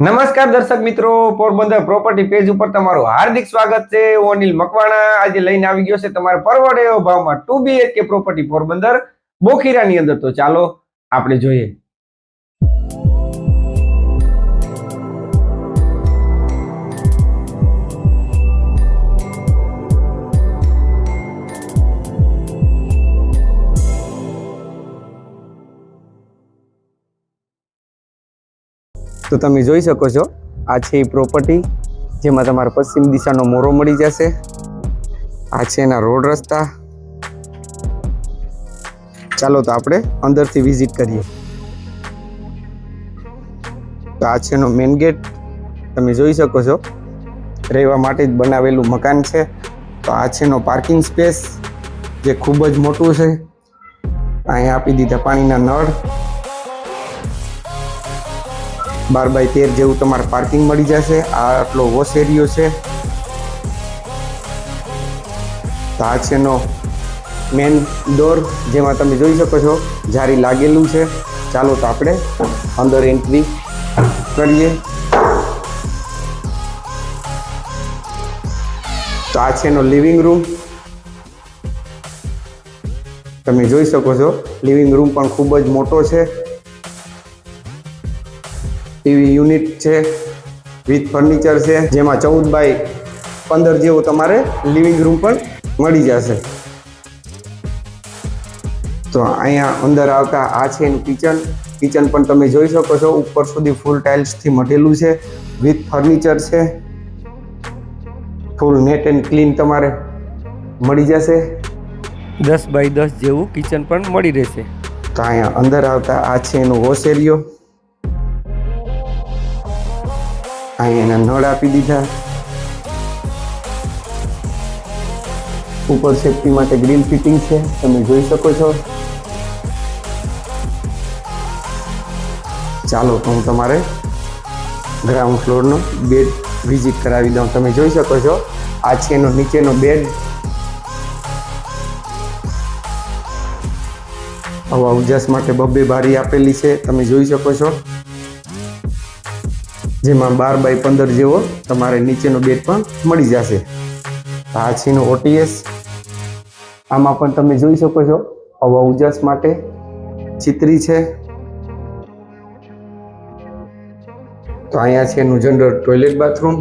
નમસ્કાર દર્શક મિત્રો, પોરબંદર પ્રોપર્ટી પેજ ઉપર તમારું હાર્દિક સ્વાગત છે. હું અનિલ મકવાણા. આજે લઈને આવી ગયો છે તમારે પરવડે ભાવમાં ટુ બીએચકે પ્રોપર્ટી પોરબંદર. બોખીરાની અંદર તો ચાલો આપણે જોઈએ. તો તમે જોઈ શકો છો, આ છે એ પ્રોપર્ટી જેમાં તમારે પશ્ચિમ દિશાનો મોરો મળી જશે. આ છે એના રોડ રસ્તા. ચાલો તો આપણે અંદરથી વિઝિટ કરીએ. તો આ છે એનો મેઇન ગેટ તમે જોઈ શકો છો, રહેવા માટે જ બનાવેલું મકાન છે. તો આ છે એનો પાર્કિંગ સ્પેસ જે ખૂબ જ મોટું છે. અહીંયા આપી દીધા પાણીના નળ. બાર બાય તેર જેવું તમારે પાર્કિંગ મળી જશે. આ આટલો વોશ એરિયો છે. તો આ છે એનો મેન ડોર જેમાં તમે જોઈ શકો છો, જારી લાગેલું છે. ચાલો તો આપણે અંદર એન્ટ્રી કરીએ. તો આ છે એનો લિવિંગ રૂમ તમે જોઈ શકો છો લિવિંગ રૂમ પણ ખૂબ જ મોટો છે. ટીવી યુનિટ છે વિથ ફર્નિચર છે જેમાં ચૌદ બાય પંદર જેવું તમારે લિવિંગ રૂમ પણ મળી જશે. તો અહીંયા અંદર આવતા આ છે એનું કિચન કિચન પણ તમે જોઈ શકો છો ઉપર સુધી ફૂલ ટાઇલ્સથી મઢેલું છે વિથ ફર્નિચર છે. ફૂલ નેટ એન્ડ ક્લીન તમારે મળી જશે. દસ બાય દસ જેવું કિચન પણ મળી રહેશે. તો અહીંયા અંદર આવતા આ છે એનો વોશ એરિયો. અહીંયા એના નળ આપી દીધા. ઉપર સેફટી માટે ગ્રીલ ફિટિંગ છે, તમે જોઈ શકો છો. ચાલો, તો હું તમારે ગ્રાઉન્ડ ફ્લોરનો બેડ વિઝિટ કરાવી દઉં. તમે જોઈ શકો છો, આ છે એનો નીચેનો બેડ હવા ઉજાસ માટે બબ્બે બારી આપેલી છે, તમે જોઈ શકો છો. જેમાં બાર બાય પંદર જેવો તમારે નીચેનો બેડ પણ મળી જશે. આ ઓટીએસ આમાં પણ તમે જોઈ શકો છો, હવા ઉજાસ માટે ચિત્રી છે. તો અહીંયા છે એનું જનરલ ટોયલેટ બાથરૂમ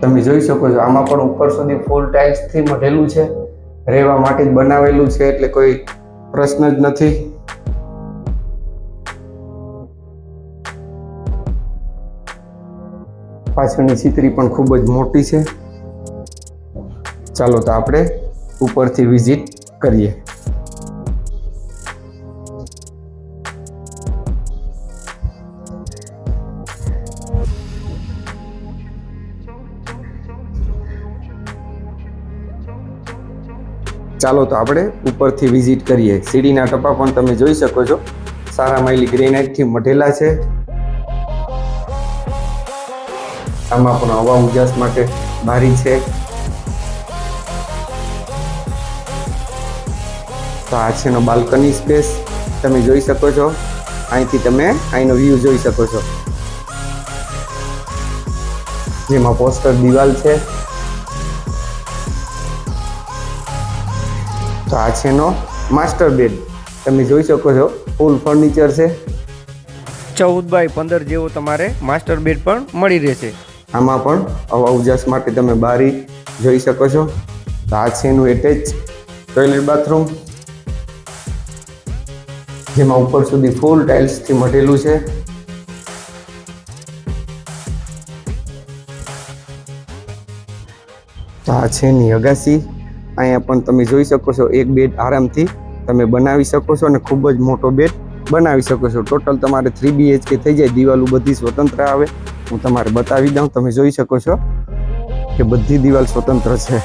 તમે જોઈ શકો છો, આમાં પણ ઉપર સુધી ફૂલ ટાઇલ્સથી મઢેલું છે. રહેવા માટે જ બનાવેલું છે, એટલે કોઈ પ્રશ્ન જ નથી. પાછળની ચિત્રી પણ ખૂબ જ મોટી છે. ચાલો તો આપણે ઉપરથી વિઝિટ કરીએ. ચાલો તો આપણે ઉપરથી વિઝિટ કરીએ. સીડીના ટપા પણ તમે જોઈ શકો છો. સારા માઇલી ગ્રેનાઇટથી મઢેલા છે. આમાં પણ હવા ઉજાસ માટે બારી છે. તો આ છે બાલ્કની સ્પેસ. તમે જોઈ શકો છો. અહીંથી તમે અહીંનો વ્યૂ જોઈ શકો છો. જેમાં પોસ્ટર દિવાલ છે. તો આ છે એનો માસ્ટર બેડ તમે જોઈ શકો છો ફૂલ ફર્નિચર છે. ચૌદ બાય પંદર જેવો તમારે માસ્ટર બેડ પણ મળી રહેશે. આમાં પણ હવા ઉજાસ માટે તમે બારી જોઈ શકો છો. તો આ છે એનું એટેચ ટોયલેટ બાથરૂમ જેમાં ઉપર સુધી ફૂલ ટાઇલ્સથી મઢેલું છે. તો આ છે એની અગાસી. અહીંયા પણ તમે જોઈ શકો છો એક બેડ આરામથી તમે બનાવી શકો છો અને ખૂબ જ મોટો બેડ બનાવી શકો છો. ટોટલ તમારે થ્રી બીએચકે થઈ જાય, દિવાલો બધી સ્વતંત્ર આવે. હું તમારે બતાવી દઉં, તમે જોઈ શકો છો કે બધી દિવાલ સ્વતંત્ર છે.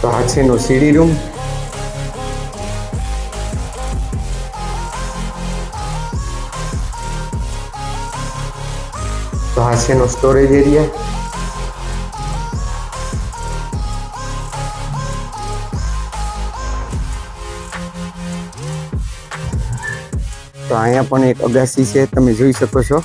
તો આ છે એનો સીડી રૂમ. તો આ છે એનો સ્ટોરેજ એરિયા તો અહીંયા પણ એક અગાસી છે, તમે જોઈ શકો છો.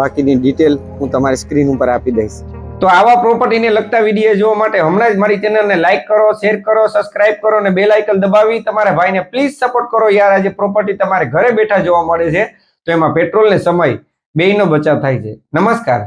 બાકીની ડિટેલ હું તમારી સ્ક્રીન ઉપર આપી દઈશ. તો આવા પ્રોપર્ટીને લગતા વીડિયો જોવા માટે હમણાં જ મારી ચેનલને લાઈક કરો શેર કરો સબસ્ક્રાઇબ કરો અને બેલ આઇકન દબાવી. તમારા ભાઈને પ્લીઝ સપોર્ટ કરો. યાર, આજે પ્રોપર્ટી તમારે ઘરે બેઠા જોવા મળે છે. તો એમાં પેટ્રોલ ને સમય બેયનો બચાવ થાય છે. નમસ્કાર.